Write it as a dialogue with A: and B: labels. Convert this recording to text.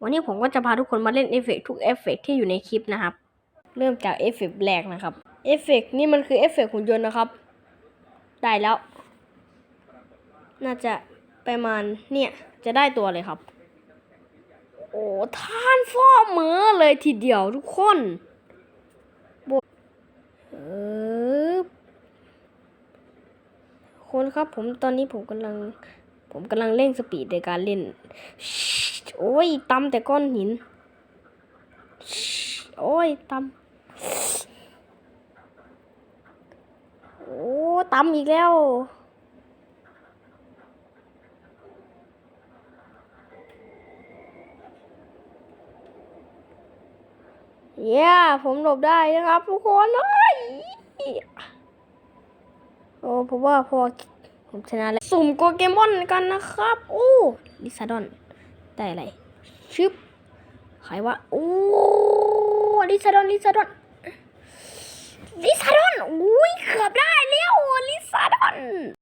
A: วันนี้ผมก็จะพาทุกคนมาเล่นเอฟเฟกต์ทุกเอฟเฟกต์ที่อยู่ในคลิปนะครับ เริ่มจากเอฟเฟกต์แรกนะครับ เอฟเฟกต์นี่มันคือเอฟเฟกต์หุ่นยนต์นะครับ ได้แล้ว น่าจะประมาณเนี่ยจะได้ตัวเลยครับ โอ้ท่านฟอร์มเมอเลยทีเดียวทุกคนบวกเออคนครับผมตอนนี้ผมกำลัง ผมกำลังเร่งสปีดในการเล่น โอ้ยตำแต่ก้อนหิน โอ้ยตำโอ้ตำอีกแล้วเย้ผมหลบได้นะครับ ทุกคนเอ้ยโอ้ผมว่าพอผมชนะแล้ว สุ่มโปเกมอนกันนะครับ โอ้ ลิซาดอน ได้อะไรชึบใครวะโอ้ลิซาดอนลิซาดอนลิซาดอนอุ้ยเกือบได้เลี้ยวลิซาดอน